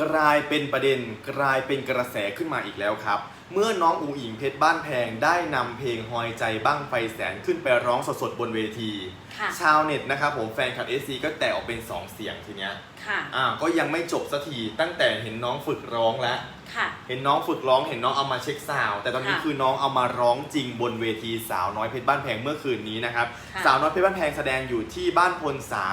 กลายเป็นประเด็นกลายเป็นกระแสขึ้นมาอีกแล้วครับ เมื่อน้องอุ๋งอิงเพชรบ้านแพงได้นำเพลงหอยใจบ้างไฟแสนขึ้นไปร้องสดๆบนเวที ค่ะ ชาวเน็ตนะครับผมแฟนคลับเอซีก็แตกออกเป็น 2 เสียงทีเนี้ยค่ะ อ่าก็ยังไม่จบสักทีตั้งแต่เห็นน้องฝึกร้องแล้ว ค่ะ เห็นน้องฝึกร้องเห็นน้องเอามาเช็คซาวด์แต่ตอนนี้ค่ะคือน้องเอามาร้องจริงบนเวทีสาวน้อยเพชรบ้านแพงเมื่อคืนนี้นะครับค่ะ สาวน้อยเพชรบ้านแพงแสดงอยู่ที่บ้านพลสา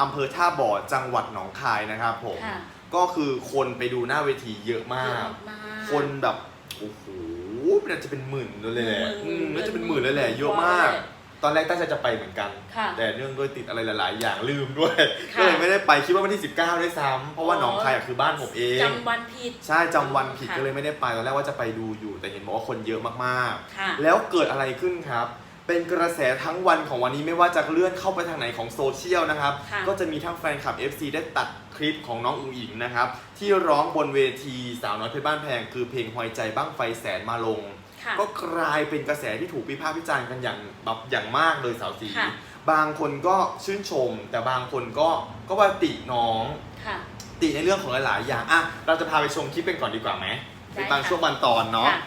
อำเภอท่าบ่อจังหวัดหนองคายนะครับผม ค่ะ ก็คือคนไปดูหน้าเวทีเยอะมากเยอะมาก คนแบบโอ้โหน่าจะเป็นหมื่นเลยแหละหมื่นอืมหมื่นน่าจะเป็นหมื่นเลยแหละหมื่นเยอะมากเลยตอนแรกตั้งใจจะไปเหมือนกัน ค่ะแต่เนื่องด้วยติดอะไรหลาย ๆ อย่างลืมด้วย ค่ะก็เลยไม่ได้ไปคิดว่าวันที่ 19ด้วยซ้ำเพราะว่าหนองคายอะคือบ้านผมเอง จำวันผิด ใช่จำวันผิดค่ะก็เลยไม่ได้ไปตอนแรกว่าจะไปดูอยู่ แต่เห็นบอกว่าคนเยอะมากค่ะๆ แล้วเกิดอะไรขึ้นครับ เป็นกระแสทั้งวันของวันนี้ไม่ว่าจะเลื่อนเข้าไปทางไหนของโซเชียลนะครับ ค่ะก็จะมีทั้งแฟนคลับ FC ได้ตัด คลิปของน้องอุ๋งอิงนะครับ ที่ร้องบนเวทีสาวน้อยเพชรบ้านแพง คือเพลงหอยใจบ้างไฟแสนมาลง ค่ะ ก็กลายเป็นกระแสที่ถูกวิพากษ์วิจารณ์กันอย่างแบบอย่างมากเลยสาวสี ค่ะ บางคนก็ชื่นชม แต่บางคนก็ก็ว่าติน้อง ค่ะ ติในเรื่องของหลาย ๆ อย่างอะเราจะพาไปชมคลิปกันก่อนดีกว่าไหมได้เป็นบางค่ะช่วงบางตอนเนาะ ค่ะ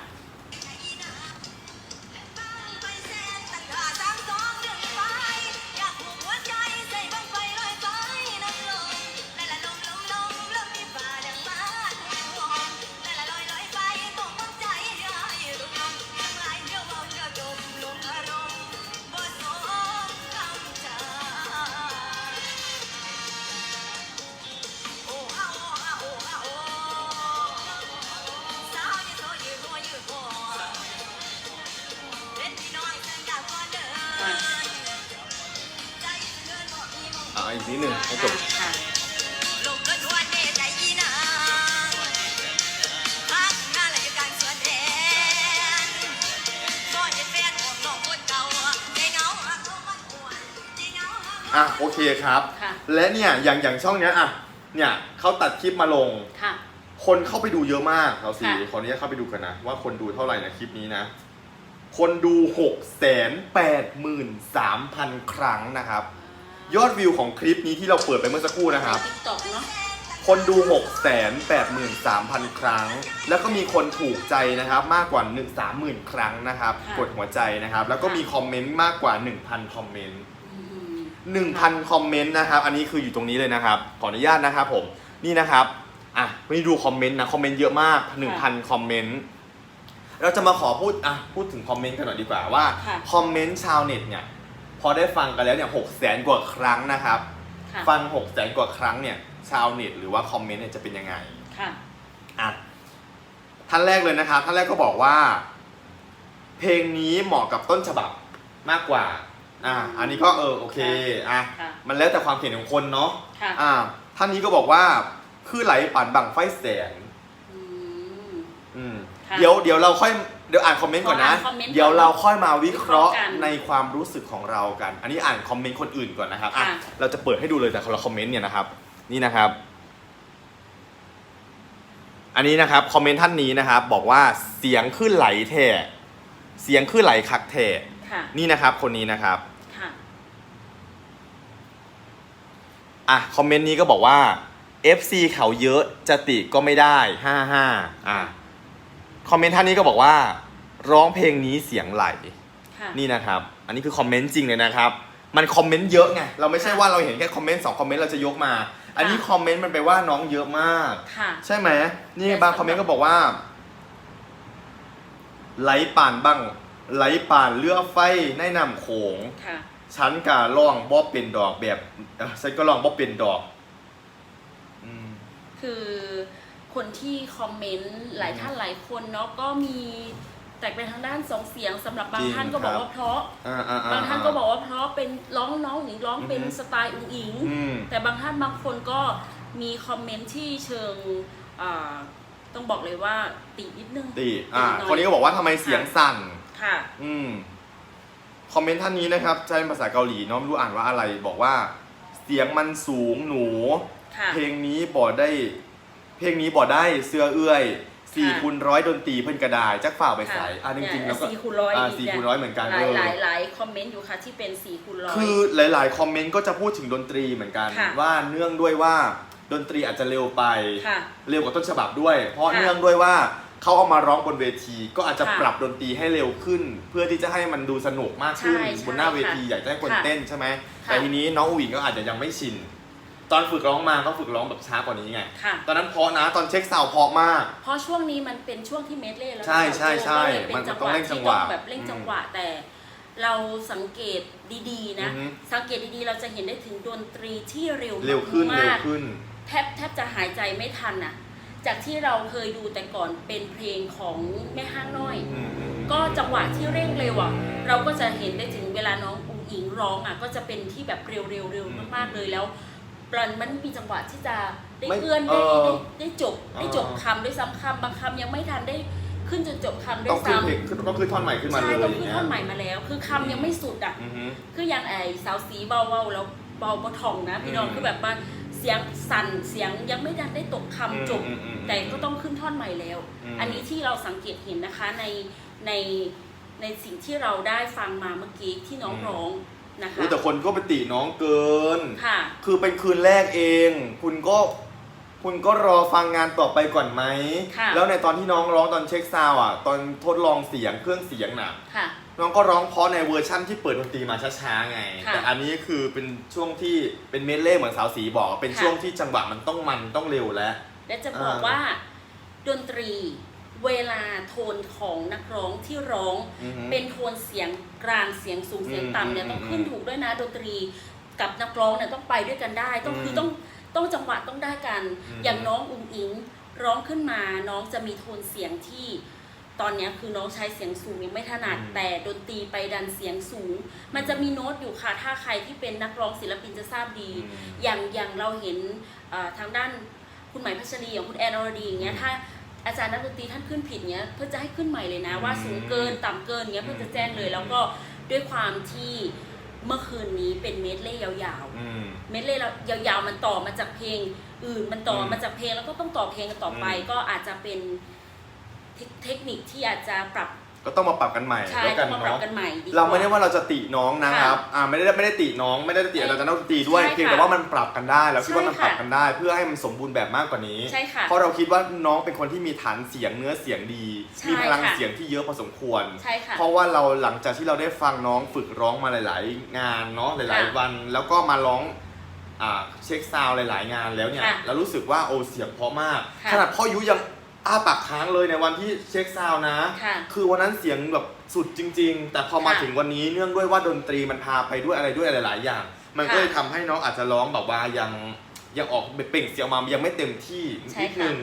มันปวดใจเหงาหักอะโอเคครับ ค่ะ และเนี่ยอย่างอย่างช่องเนี้ยอะเนี่ยเขาตัดคลิปมาลง ค่ะ คนเข้าไปดูเยอะมากเราสีค่ะ ขออนุญาตเข้าไปดูกันนะ ว่าคนดูเท่าไหร่นะคลิปนี้นะ คนดู6 8 3 0 0 0ครั้งนะครับ ยอดวิวของคลิปนี้ที่เราเปิดไปเมื่อสักครู่นะครับ ติ๊กต็อกเนาะคนดู 6 8 3 0 0 0 ครั้ง แล้วก็มีคนถูกใจนะครับมากกว่า 1 30,000ครั้งนะครับค่ะกดหัวใจนะครับ แล้วก็ค่ะมีคอมเมนต์มากกว่า 1,000 คอมเมนต์ อืม1,000 คอมเมนต์นะครับ อันนี้คืออยู่ตรงนี้เลยนะครับ ขออนุญาตนะครับผม นี่นะครับ อะไม่ดูคอมเมนต์นะ คอมเมนต์เยอะมาก 1,000 คอมเมนต์ เราจะมาขอพูด อะ พูดถึงคอมเมนต์กันหน่อยดีกว่าว่า ค่ะ คอมเมนต์ชาวเน็ตเนี่ย พอได้ฟังกันแล้วเนี่ย6แสนกว่าครั้งนะครับ ค่ะฟัง6แสนกว่าครั้งเนี่ย ชาวเน็ตหรือว่าคอมเมนต์เนี่ยจะเป็นยังไง ค่ะ อะท่านแรกเลยนะครับท่านแรกก็บอกว่า เพลงนี้เหมาะกับต้นฉบับมากกว่า อะอันนี้ก็เออโอเคอะค่ะ มันแล้วแต่ความเห็นของคนเนาะค่ะอ่าท่านนี้ก็บอกว่าคือไหลปั่นบังไฟแสนอืม อืมค่ะ เดี๋ยวเดี๋ยวเราค่อย เดี๋ยวอ่านคอมเมนต์ก่อนนะ ขออ่านคอมเมนต์ก่อนเดี๋ยวเราค่อยมาวิเคราะห์วิเคราะห์กันในความรู้สึกของเรากัน อันนี้อ่านคอมเมนต์คนอื่นก่อนนะครับอะค่ะ เราจะเปิดให้ดูเลยแต่คนละคอมเมนต์เนี่ยนะครับ นี่นะครับ อันนี้นะครับคอมเมนต์ท่านนี้นะครับ บอกว่าเสียงขึ้นไหลแท่เสียงขึ้นไหลคักแท่ค่ะ นี่นะครับ คนนี้นะครับ ค่ะ อะคอมเมนต์นี้ก็บอกว่า FC เขาเยอะจะติก็ไม่ได้ห้าห้าอะ คอมเมนต์ท่านนี้ก็บอกว่า ร้องเพลงนี้เสียงไหลค่ะนี่นะครับ อันนี้คือคอมเมนต์จริงเลยนะครับ มันคอมเมนต์เยอะไงเราไม่ใช่ว่าเราเห็นแค่คอมเมนต์สองคอมเมนต์เราจะยกมา อันนี้คอมเมนต์มันไปว่าน้องเยอะมาก ค่ะ ใช่ไหมนี่บางคอมเมนต์ก็บอกว่า ไหลป่านบ้าง ไหลป่านเรือไฟในน้ำโขง ค่ะ ฉันกะล่องบ่เป็นดอกแบบเอ่อฉันก็ล่องบ่เป็นดอก อืม คือ คนที่คอมเมนต์หลายท่านหลายคนเนาะก็มีแตกเป็นทางด้านสองเสียงสำหรับบางจริงท่านก็บอกครับ ว่าเพราะ อ่าอ่าอ่าบางท่านก็บอกว่าเพราะเป็นร้องน้องหญิงร้องเป็นอือฮึ สไตล์อุ๋งอิง อืม แต่บางท่านบางคนก็มีคอมเมนต์ที่เชิงอ่าต้องบอกเลยว่าตินิดนึงตีอ่าหยคนนี้ก็บอกว่าทำไมเสียงสั่น ค่ะ อืม คอมเมนต์ท่านนี้นะครับ ใช้ภาษาเกาหลีเน้องไม่รู้อ่านว่าอะไร บอกว่า เสียงมันสูงหนู ค่ะ เพลงนี้บ่ได้ เพลงนี้บ่ได้เสื้อเอื้อยสี่ค่ะคูณร้อยดนตรีเพิ่นกระดาษจักฝ่าไปใส่ค่ะอะจริงๆแล้วก็สี่คูณร้อยอ่าอีกสี่เนี่ยคูณร้อยเหมือนกันหลายเออหลายหลายคอมเมนต์อยู่ค่ะที่เป็นสี่คูณร้อย คือหลาย ๆ คอมเมนต์ก็จะพูดถึงดนตรีเหมือนกัน ค่ะว่าเนื่องด้วยว่าดนตรีอาจจะเร็วไป ค่ะเร็วกว่าต้นฉบับด้วย เพราะค่ะเนื่องด้วยว่าเขาเอามาร้องบนเวที ก็อาจจะค่ะปรับดนตรีให้เร็วขึ้น เพื่อที่จะให้มันดูสนุกมากขึ้นใช่ใช่บนหน้าเวทีค่ะอยากจะให้คนค่ะเต้นใช่ไหมค่ะแต่ทีนี้น้องอุ๋งอิงก็อาจจะยังไม่ชิน ตอนฝึกร้องมาก็ฝึกร้องแบบช้ากว่านี้ไง ค่ะ ตอนนั้นเพราะนะตอนเช็คซาวด์เพราะมาก เพราะช่วงนี้มันเป็นช่วงที่เมดเล่แล้วใช่ใช่ใช่ก็เลยเป็มันจัต้องเร่งจังหวะที่ต้องแบบเร่งจังหวะแต่ เราสังเกตดีๆ นะ อือฮึ สังเกตดีๆ เราจะเห็นได้ถึงดนตรีที่เร็วเร็วขึ้นมากเร็วขึ้นแทบแทบจะหายใจไม่ทันน่ะ จากที่เราเคยดูแต่ก่อนเป็นเพลงของแม่ห้างน้อย อืมอืม ก็จังหวะที่เร่งเร็วอะเราก็จะเห็นได้ถึงเวลาน้องอุ๋งอิงร้องอะก็จะเป็นที่แบบเร็วๆเร็วมากๆเลยแล้ว มันมันมีจังหวะที่จะได้ไม่เอื้อนเอได้อได้ได้จบได้จบอ่า คำด้วยซ้ำคำบางคำยังไม่ทันได้ขึ้นจนจบคำด้วต้อยงขึ้นซ้ำเพลงขึ้นต้องขึ้นท่อนใหม่ขึ้นมาเลใช่ยอต้องย่างขึ้นเงี้ยท่อนใหม่มาแล้ว คือคำยังไม่สุดอะ อือฮึ คืออย่างไอ้สาวสีเบาเบาๆแล้วเบาบะท่องนะพี่น้องอืมคือแบบว่าเสียงสั่นเสียงยังไม่ทันได้ตกคำจบอืมอืมอืมแต่ก็ต้องขึ้นท่อนใหม่แล้ว อืม อันนี้ที่เราสังเกตเห็นนะคะในในในสิ่งที่เราได้ฟังมาเมื่อกี้ที่น้องร้อง นะคะอุ๊ยแต่คนก็ไปติน้องเกิน ค่ะ คือเป็นคืนแรกเอง คุณก็ คุณก็รอฟังงานต่อไปก่อนไหม ค่ะ แล้วในตอนที่น้องร้องตอนเช็คซาวด์อะ ตอนทดลองเสียงเครื่องเสียงน่ะ ค่ะ น้องก็ร้องเพราะในเวอร์ชั่นที่เปิดดนตรีมาช้าๆไง ค่ะแต่อันนี้คือเป็นช่วงที่เป็นเมดเล่เหมือนสาวสีบอก เป็นค่ะ ช่วงที่จังหวะมันต้องมันต้องเร็วแล้ว และจะบอกอ่าว่า ดนตรี เวลาโทนของนักร้องที่ร้อง อือฮึเป็นโทนเสียงกลางเสียงสูงเสียงต่ำเนี่ยอืมต้องอืมขึ้นถูกด้วยนะดนตรีกับนักร้องเนี่ยต้องไปด้วยกันได้ ต้องอืมคือต้องต้องจังหวะต้องได้กัน อืม อย่างน้องอุ๋งอิงร้องขึ้นมาน้องจะมีโทนเสียงที่ ตอนเนี้ยคือน้องใช้เสียงสูงยังไม่ถนัดอืม แต่ดนตรีไปดันเสียงสูง มันจะมีโน้ตอยู่ค่ะ ถ้าใครที่เป็นนักร้องศิลปินจะทราบดีอืมอย่างอย่างเราเห็นเอ่อทางด้านคุณหมายพัชรีอย่างคุณแอนอรดีอย่างเงี้ยถ้า อาจารย์นักดนตรีท่านขึ้นผิดเงี้ยเพื่อจะให้ขึ้นใหม่เลยนะ ว่าสูงเกินต่ำเกินเงี้ยเพื่อจะแจ้งเลย แล้วก็ด้วยความที่เมื่อคืนนี้เป็นเมดเล่ยาวอืมๆเมดเล่ยาวๆมันต่อมาจากเพลงอื่นมันต่ออมมาจากเพลงแล้วก็ต้องต่อเพลงกันต่อไปอืมก็อาจจะเป็นเทคเทคนิคที่อาจจะปรับ ก็ต้องมาปรับกันใหม่ใช่แล้วต้กัอนงมาปรับเนาะกันใหม่ดีก เราไม่ได้ว่าเราจะติน้องนะครับอ่าไม่ได้ไม่ได้ติน้อง ไม่ได้ติใช่อาจารย์นักดนตรีด้วยใช่ค่ะเพียงแต่ว่ามันปรับกันได้แล้วคิดว่ามันใช่ปค่ะรับกันได้ เพื่อให้มันสมบูรณ์แบบมากกว่านี้ ใช่ค่ะเพราะเราคิดว่าน้องเป็นคนที่มีฐานเสียงเนื้อเสียงดี ใช่มีพลังค่ะ เสียงที่เยอะพอสมควร ใช่ค่ะ เพราะว่าเราหลังจากที่เราได้ฟังน้องฝึกร้องมาหลาย ๆ งานเนาะหลาย ค่ะๆ วัน แล้วก็มาร้องอ่าเช็คซาวด์หลาย ๆ งานแล้วเนี่ยค่ะเรารู้สึกว่าโอเสียงเพราะมาก ค่ะขนาดพ่อยุยัง อ้าปากค้างเลยในวันที่เช็คซาวด์นะ ค่ะคือวันนั้นเสียงแบบสุดจริง ๆ แต่พอมาค่ะถึงวันนี้เนื่องด้วยว่าดนตรีมันพาไปด้วยอะไรด้วยหลายๆอย่าง มันก็ค่ะเลยทำให้น้องอาจจะร้องแบบว่ายังยังออกเปล่งเสียงออกมายังไม่เต็มที่ใช่นิดค่ะนึง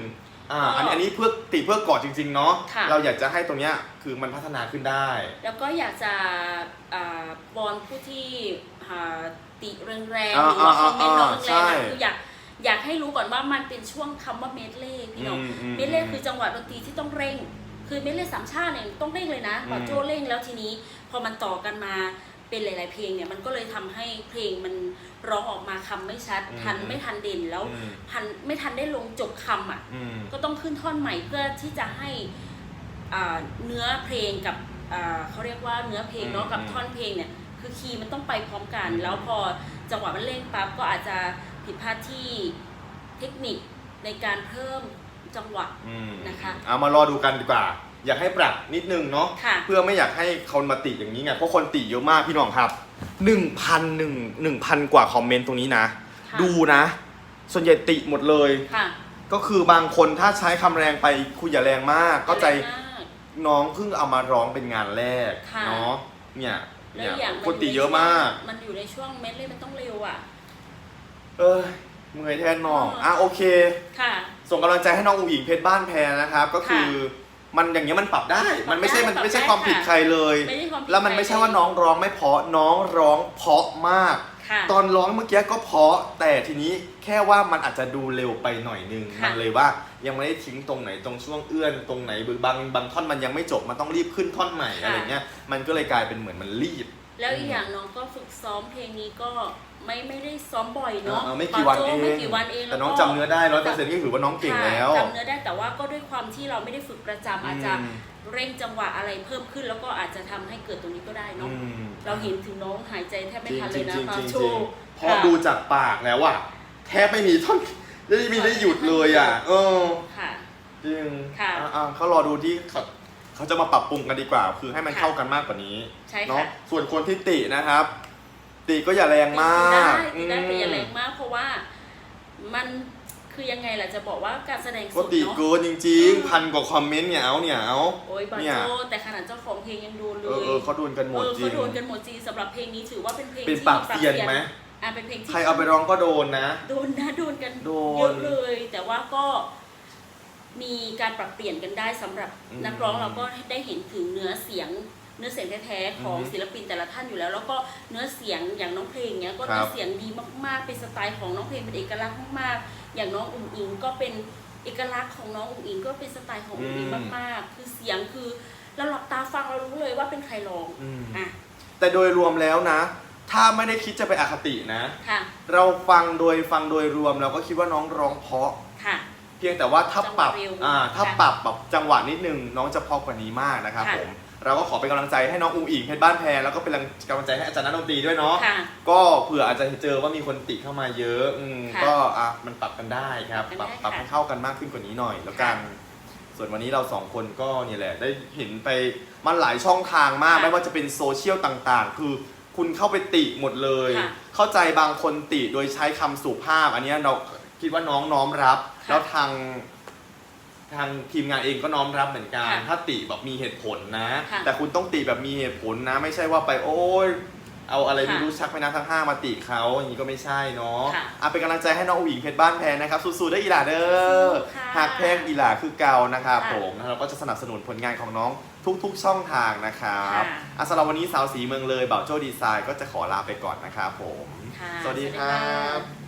อ่าก็อันอันนี้เพื่อติเพื่อกอดจริง ๆ เนาะค่ะ เราอยากจะให้ตรงเนี้ยคือมันพัฒนาขึ้นได้ แล้วก็อยากจะอ่าบอลผู้ที่อ่าติแรงๆหอ่ารือว่าคอมเมนต์น้องอ่าแรใช่งๆนะคืออยาก อยากให้รู้ก่อนว่ามันเป็นช่วงคำว่าเมดเล่พี่น้องอืมอืมเมดเล่คือจังหวะดนตรีที่ต้องเร่ง คือเมดเล่สามชาติเนี่ยต้องเร่งเลยนะพออืมโจเร่งแล้วทีนี้ พอมันต่อกันมาเป็นหลาย ๆ เพลงเนี่ยมันก็เลยทำให้เพลงมันร้องออกมาคำไม่ชัด ทันไม่ทันเด่นแล้วอืมทันไม่ทันได้ลงจบคำอะอืมก็ต้องขึ้นท่อนใหม่เพื่อที่จะให้อ่าเนื้อเพลงกับอ่าเขาเรียกว่าเนื้อเพลงเนาะอืมกับอืมท่อนเพลงเนี่ยคือคีย์มันต้องไปพร้อมกันอืมแล้วพอจังหวะมันเร่งปั๊บก็อาจจะ ผิดพลาดที่เทคนิคในการเพิ่มจังหวะอืมนะคะเอามารอดูกันดีกว่า อยากให้ปรับนิดนึงเนาะค่ะ เพื่อไม่อยากให้คนมาติอย่างนี้ไงเพราะคนติเยอะมากพี่น้องครับหนึ่งพันหนึ่งหนึ่งพันกว่าคอมเมนต์ตรงนี้นะ ค่ะดูนะ ส่วนใหญ่ติหมดเลย ค่ะก็คือบางคนถ้าใช้คำแรงไปคุณอย่าแรงมากเข้าใจแรงมาก น้องเพิ่งเอามาร้องเป็นงานแรกค่ะ เนาะเนี่ยแล้เนี่วยอย่างคนติเยอะมาก มันอยู่ในช่วงเม็ดเลยมันต้องเร็วอะ เออเมื่อยแทนน้องเอออ่อะโอเค ค่ะ ส่งกำลังใจให้น้องอุ๋งอิงเพชรบ้านแพรนะครับ ก็คือมันอย่างเงี้ยมันปรับได้ มันไม่ใช่ มันปรับได้ไม่ใช่ความผิดค่ะใครเลยไม่ได้ความผิดแล้วมันไม่ใช่ว่าน้องร้องไม่เพราะ น้องร้องเพราะมากค่ะตอนร้องเมื่อกี้ก็เพราะ แต่ทีนี้แค่ว่ามันอาจจะดูเร็วไปหน่อยนึงค่ะมันเลยว่ายังไม่ได้ทิ้งตรงไหนตรงช่วงเอื้อนตรงไหนบางบางท่อนมันยังไม่จบ มันต้องรีบขึ้นท่อนใหม่อะไรเงี้ย มันก็เลยกลายเป็นเหมือนมันรีบ แล้วอีกอย่างน้องก็ฝึกซ้อมเพลงนี้ก็ ไม่ไม่ได้ซ้อมบ่อยเนาะเออไม่กี่วันปาโจ้เอง ไม่กี่วันเองแต่ล้วน้องก็จำเนื้อได้ร้อยเปอร์เซ็นต์ก็ถือว่าน้องเก่งแล้ว ค่ะจำเนื้อได้แต่ว่าก็ด้วยความที่เราไม่ได้ฝึกประจำอาจจะอืม เร่งจังหวะอะไรเพิ่มขึ้น แล้วก็อาจจะทำให้เกิดตรงนี้ก็ได้เนาะอืมเราเห็นถึงน้องหายใจแทบไม่ทันเลยนะจริงๆปาจริงๆโจ้พอดูจากปากแล้วอะแทบไม่มีท่อนได้มีได้หยุดเลยอะเออ ค่ะ จริงค่ะอ่าเขารอดูที่เขาเขาจะมาปรับปรุงกันดีกว่า คือให้มันค่ะเข้ากันมากกว่านี้ใช่ค่ะ เนาะส่วนคนที่ตินะครับ ติก็อย่าแรงมากได้ติได้แต่อย่าอืมแรงมากเพราะว่ามันคือยังไงล่ะจะบอกว่าการแสดงสก็ดติเนาะเกินจริงๆ พันกว่าคอมเมนต์เนี่ยเอาเนี่ยเอาโอ้ยบาเนี่ยโจแต่ขนาดเจ้าของเพลงยังโดนเลเออยเออเขาโดนกันหมดเออจริเขางโดนกันหมดจริงสำหรับเพลงนี้ถือว่าเป็นเพลงเป็นที่ปากเซียนไหมอ่าเป็นเพลงที่ใครเอาไปร้องก็โดนนะ โดนนะโดนกันโดนเยอะเลย แต่ว่าก็มีการปรับเปลี่ยนกันได้สำหรับอืมนักร้องเราก็ได้เห็นถึงเนื้อเสียง เนื้อเสียงแท้ๆของอือฮึศิลปินแต่ละท่านอยู่แล้ว แล้วก็เนื้อเสียงอย่างน้องเพลงเนี้ยก็ครับเนื้อเสียงดีมากๆ เป็นสไตล์ของน้องเพลงเป็นเอกลักษณ์มากๆ อย่างน้องอุ๋งอิงก็เป็นเอกลักษณ์ของน้องอุ๋งอิงก็เป็นสไตล์ของอุ๋งอิงมากๆ คือเสียงคือเราหลับตาฟังเรารู้เลยว่าเป็นใครร้องอืมอะแต่โดยรวมแล้วนะ ถ้าไม่ได้คิดจะไปอคตินะค่ะเราฟังโดยฟังโดยรวมเราก็คิดว่าน้องร้องเพราะค่ะเพียงแต่ว่าถ้าปรับจังหวะเร็วอ่าถ้าค่ะปรับแบบจังหวะนิดนึงน้องจะเพราะกว่านี้มากนะครับค่ะผม เราก็ขอเป็นกำลังใจให้น้องอุ้งอิงเพชรบ้านแพรแล้วก็เป็นกำลังใจให้อาจารย์นักดนตรีด้วยเนาะค่ะ ก็เผื่ออาจจะเจอว่ามีคนติเข้ามาเยอะอืมค่ะก็อะมันปรับกันได้ครับปปรัรับบกันได้ปรับค่ะ ให้เข้ากันมากขึ้นกว่านี้หน่อย แล้วกัน ส่วนวันนี้เราสองคนก็เนี่ยแหละ ได้เห็นไปมันหลายช่องทางมากค่ะไม่ว่าจะเป็นโซเชียลต่างๆ คือคุณเข้าไปติหมดเลย ค่ะเข้าใจบางคนติโดยใช้คำสุภาพ อันเนี้ยเราคิดว่าน้องน้อมรับ ค่ะแล้วทาง ทางทีมงานเองก็น้อมรับเหมือนกัน ค่ะถ้าติแบบมีเหตุผลนะ ค่ะแต่คุณต้องติแบบมีเหตุผลนะ ไม่ใช่ว่าไปโอ้ยเอาอะไรไม่ค่ะรู้ชักไปนะทั้งห้ามาติเขาอย่างนี้ก็ไม่ใช่เนาะค่ะอะเป็นกำลังใจให้น้องอุ๋งอิงเพชรบ้านแพนนะครับสู้ๆได้อีหลาเด้อสู้ๆค่ะหากแพงอีหลาคือเก่านะครับค่ะผมแล้วเราก็จะสนับสนุนผลงานของน้องทุกๆช่องทางนะครับค่ะ อะสำหรับวันนี้สาวสีเมืองเลยเบ่าวโจ้ดีไซน์ก็จะขอลาไปก่อนนะครับผม ค่ะสวัสดีสวัสดีครัค่ะบ